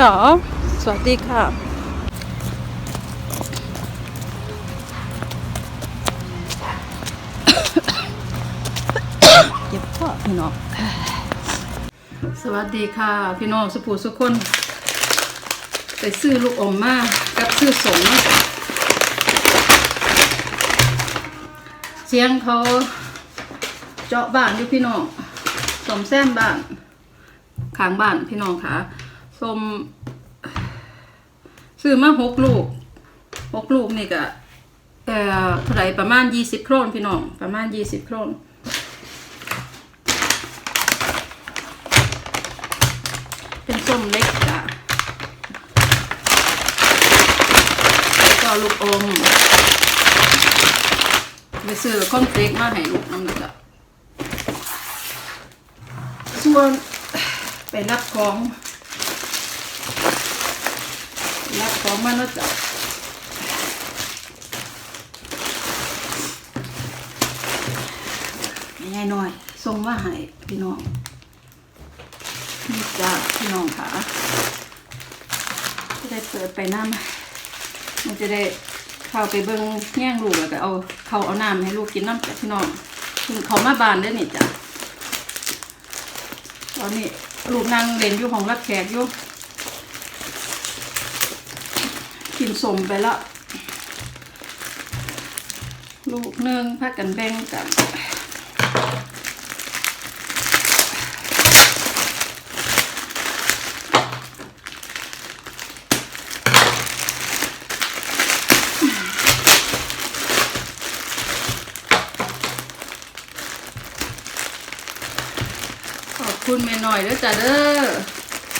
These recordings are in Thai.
Ja, สวัสดีค่ะ เก็บข้อพี่น้อง สวัสดีค่ะ พี่น้องสุภูสุคนไปซื้อลูกอมมากับซื้อสงเนะเสียงเขาเจาะบ้านอยู่พี่น้องสมแซมบ้านข้างบ้านพี่น้องค่ะ สมซื้อมาหกลูกหกลูกนี่ก็เอ่อเท่าไหร่ประมาณยี่สิบโครนพี่น้องประมาณยี่สิบโครนเป็นส้มเล็กจ้ะแล้วก็ลูกอมไปซื้อคอนเฟลกมาให้ลูกน้ำนะจ๊ะส่วนไปรับของ รับของมาแล้วจ้ะง่ายหน่อยส่งมาให้พี่น้องนี่จ้าพี่น้องค่ะจะได้เปิดไปน้ำมันจะได้เข้าไปเบิ้งแง่งลูกแล้วก็เอาเขาเอาน้ำให้ลูกกินน้ำจากพี่น้องถึงเขามาบานได้นี่จ้ะตอนนี้ลูกนั่งเล่นอยู่ของรับแขกอยู่ กินสมไปแล้ว ลูกหนึ่งพักกันแบ่งกันขอบคุณแม่หน่อยด้อจ้ะเด้อ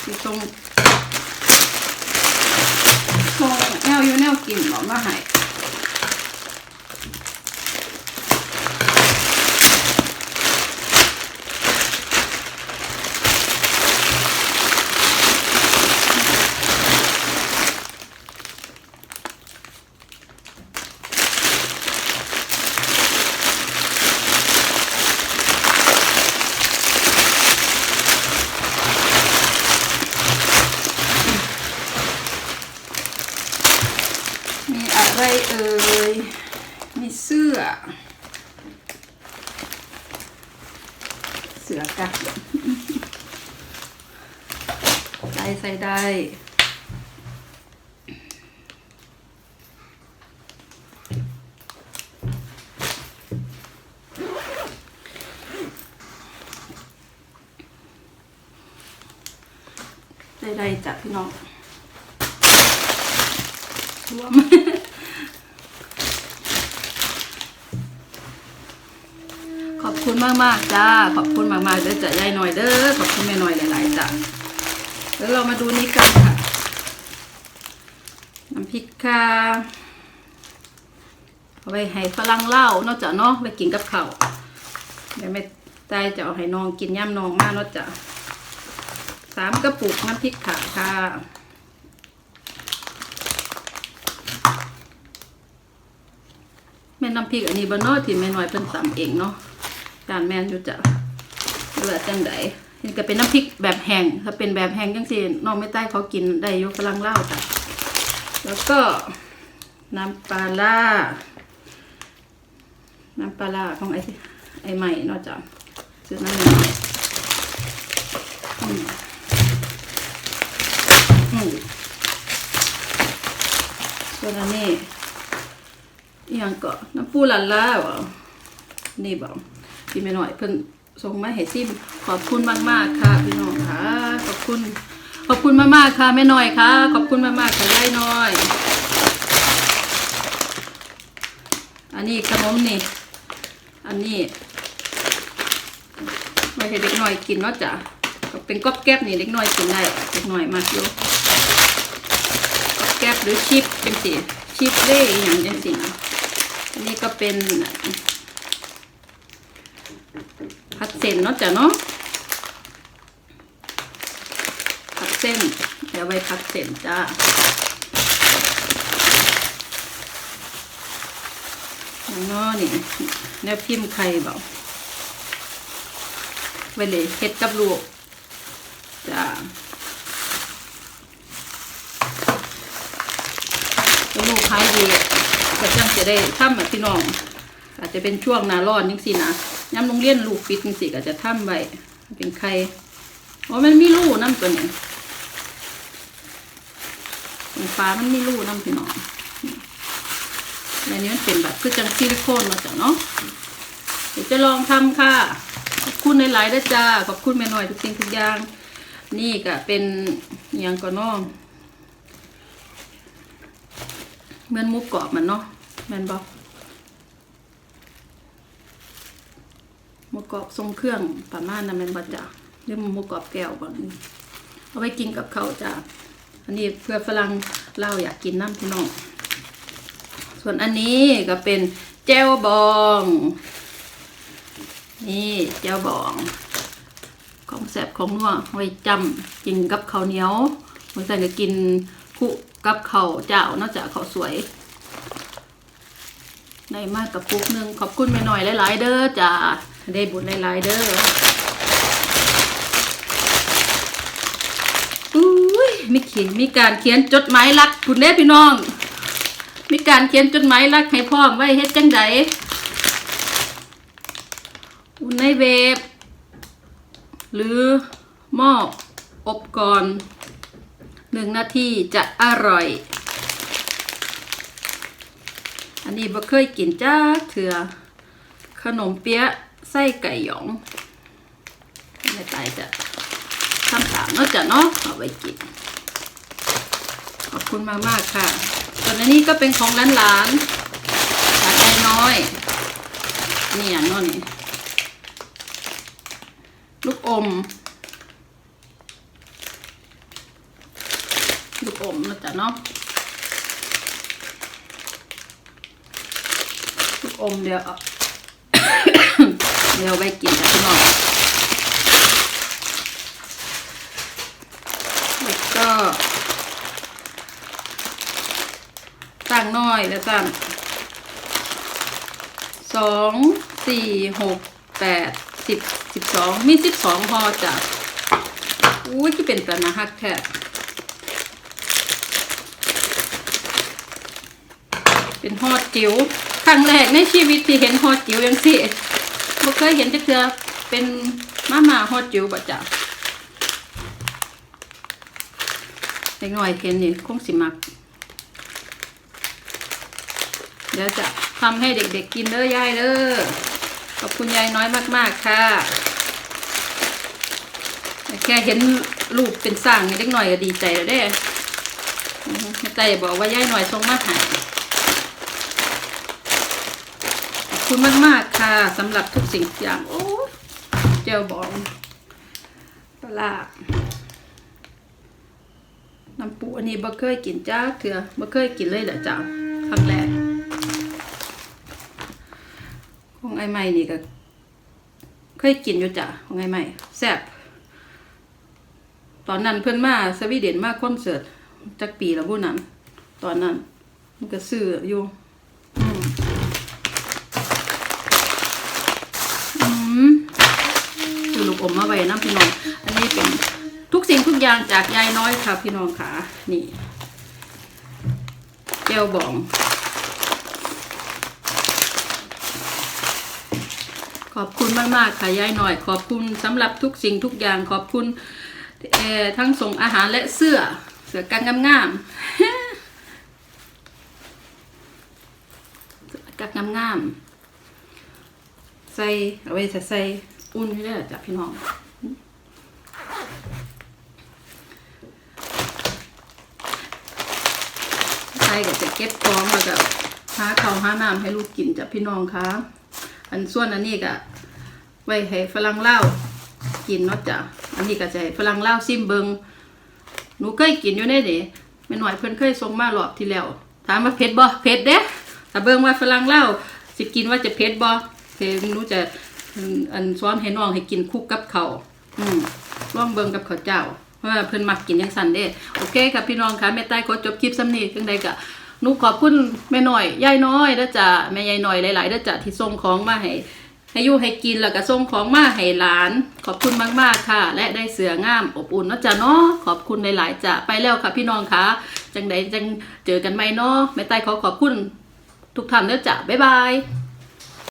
ที่ทรง อยู่แนวกินหมอมาให้มีอะไรเอ่ย มีเสื้อ เสื้อกัก ใส่ใส่ได้ใส่ได้จ้ะพี่น้องรวมขอบคุณมากมากๆจ้า ขอบคุณมากมากๆเด้อจ้ะยายหน่อยเด้อ ขอบคุณแม่หน่อยหลายๆจ้ะ แล้วเรามาดูนี้กันค่ะ น้ำพริกค่ะเอาไปให้ฝรั่งเล่านอกจากเนาะไปกินกับข้าวเดี๋ยวแม่ตายจะเอาให้น้องกินย่ำน้องมากนอกจากสามกระปุกน้ำพริกขาค่ะแม่น้ำพริกอันนี้บ้านนอกที่แม่น้อยเพิ่นตำเองเนาะการแม่นอยู่จ้ะ ว่าจังไดนี่ก็เป็นน้ำพริกแบบแห้งถ้าเป็นแบบแห้งจังซี่น้องไม่ใต้เขากินได้ยู่ฝรั่งเล่าจ้ะแล้วก็น้ำปลาล่าน้ำปลาล่าของไอ้ไอ้ใหม่นาะจ้ะซื้อน้ำหน่อยอืมอืมส่วนอันนี้อย่างก็น้ำปูหลันล่าบ่นี่บ่พี่แม่หน่อยเพิ่น ส่งมาให้ซิมขอบคุณมากๆค่ะพี่น้องค่ะขอบคุณ ขอบคุณมากๆค่ะแม่หน่อยค่ะ ขอบคุณมากๆค่ะยายน้อย อันนี้ขนมนี่ อันนี้ไว้ให้เด็กน้อยกินเนาะจ้ะก็เป็นก๊อบแก๊บนี่เด็กน้อยกินได้เด็กน้อยมากอยู่ก๊อบแก๊บหรือชิปเป็นสิชิปเล่อย่างจังสินะอันนี้ก็เป็น พัดเส้นเนาะจ้ะเนาะพัดเส้นเดี๋ยวไปพัดเส้นจ้าเนาะนอนี่แล้วพิมพ์ไข่เปล่าไปเลยเฮ็ดกับลูกจ้าลูกขายดีก็จังจะได้ถ้ำพี่น้อง อาจจะเป็นช่วงนาร้อนยิ่งสินะ ย้ำโรงเรียนลูกปิดจังสิก็จะทำไว้เป็นไข่อ๋อมันมีรูน้ำตัวนี้ตรงฟ้ามันมีรูน้ำพี่น้องอันนี้มันเป็นแบบคือจังซิลิโคนมาจากเนาะเดี๋ยวจะลองทำค่ะ ขอบคุณในหลายๆด้จ้า ขอบคุณแม่หน่อยทุกสิ่งทุกอย่าง นี่ก็เป็นอหยังก็น้องเหมือนมุกกรอบมันเนาะแมนบอก หมูกรอบทรงเครื่องประมาณนั้นแมันบ่จ้ะหรือหมูกรอบแก้วบางเอาไปกินกับข้าวจ้ะอันนี้เพื่อฝรั่งเล่าอยากกินน้ำพี่น้อง ส่วนอันนี้ก็เป็นแจ่วบอง นี่แจ่วบอง ของแซ่บของนัวไว้จำกินกับข้าวเหนียวบางทีก็กินคู่กับข้าวเจ้านอกจากข้าวสวยได้มากกับปุ๊กหนึ่งขอบคุณแม่หน่อยหลาย ๆ เด้อจ้า ได้บุญหลายๆเด้ออุ้ยมีเขียนมีการเขียนจดหมายรักคุณเด้พี่น้อง มีการเขียนจดหมายรักให้พ่อไว้เฮ็ดจังใดอุ่นในเวฟหรือหม้ออบก่อนหนึ่งนาทีจะอร่อย อันนี้บ่เคยกินจ้าเถื่อขนมเปี๊ยะ ไส้ไก่หยองไม่ตายจะทำตามเนาะจ้ะเนาะเอาไว้กิน ขอบคุณมากมากค่ะ ส่วนอันนี้ก็เป็นของหลานๆจากยายน้อย นี่อย่างเน้อนี่ ลูกอม ลูกอมเนาะจ้ะเนาะลูกอมเดี๋ยว เอาเดี๋ยวไปกินกับพี่น้องแล้วก็ตั้งน้อยแล้วตั้งสองสี่หกแปดสิบสิบสองมีสิบสองพอจ้ะอุ้ยที่เป็นตะนะฮักแท้เป็นฮอดจิ๋วครั้งแรกในชีวิตที่เห็นฮอดจิ๋วยังสิ บ่เคยเห็นจักเทือเป็นมาม่าฮอดจิ๋วบ่จ้ะเด็กหน่อยเห็นนี่คงสิมัก เดี๋ยวจะทำให้เด็กๆกินเด้อยายเด้อขอบคุณยายน้อยมากๆค่ะแค่เห็นรูปเป็นสร้างเด็กหน่อยก็ดีใจแล้วเด้อือฮึแม่ใจบอกว่ายายหน่อยส่งมาให้ขอบ คุณมาก ๆ ค่ะสำหรับทุกสิ่งทุกอย่าง โอ้เจลบองปลาน้ำปูอันนี้บ่เคยกินจ้าเถื่อบ่เคยกินเลยเหรอจ้าครั้งแรกของไอ้ใหม่นี่ก็ เคยกินอยู่จ้ะของไอ้ใหม่แซ่บตอนนั้นเพื่อนมาสวีเดนมาคอนเสิร์ตจักปีแล้วผู้นั้น ตอนนั้น มันก็ซื้ออยู่อืมอืม ซื้อลูกอมมาไว้น้ำพี่น้อง อันนี้เป็นทุกสิ่งทุกอย่างจากยายน้อยค่ะ พี่น้องค่ะนี่แก้วบองขอบคุณมากๆค่ะยายหน่อย ขอบคุณสำหรับทุกสิ่งทุกอย่างขอบคุณทั้งส่งอาหารและเสื้อเสื้อกันงามๆเสื้อกันงามๆใส่เอาไว้ใส่ อุ่นให้ได้จ้ะพี่น้องใส่ก็จะเก็บของแล้วก็หาข้าวหาน้ำให้ลูกกินจ้ะพี่น้องค่ะอันส่วนอันนี้ก็ไว้ให้ฝรั่งเล่ากินเนาะจ้ะอันนี้ก็จะให้ฝรั่งเล่าซิมเบิงหนูเคยกินอยู่ในเด้แม่หน่อยเพิ่นเคยส่งมารอบที่แล้วถามว่าเผ็ดบ่เผ็ดเด้ถ้าเบิ่งว่าฝรั่งเล่าวสิกินว่าจะเผ็ดบ่เพ่หนูจะ อันสอนให้น้องให้กินคุกกับเขาอืมลองเบิงกับข้าวเจ้าเพราะว่าเพิ่นมักกินจังซั่นเด้โอเคค่ะพี่น้องค่ะแม่ใต้ขอจบคลิปซ้ำนี้จังใดก็หนูขอบคุณแม่หน่อยยายน้อยเด้อจ้ะแม่ยายน้อยหลายๆเด้อจ้ะที่ส่งของมาให้ให้ยู่ให้กินแล้วก็ส่งของมาให้หลาน ขอบคุณมาก ๆ ค่ะ และได้เสืองามอบอุ่นเนาะจ้ะเนาะขอบคุณหลายๆจ้ะไปแล้วค่ะพี่น้องค่ะจังใดจังเจอกันไหมเนาะแม่ใต้ขอขอบคุณทุกท่านเด้อจ้ะบ๊ายบาย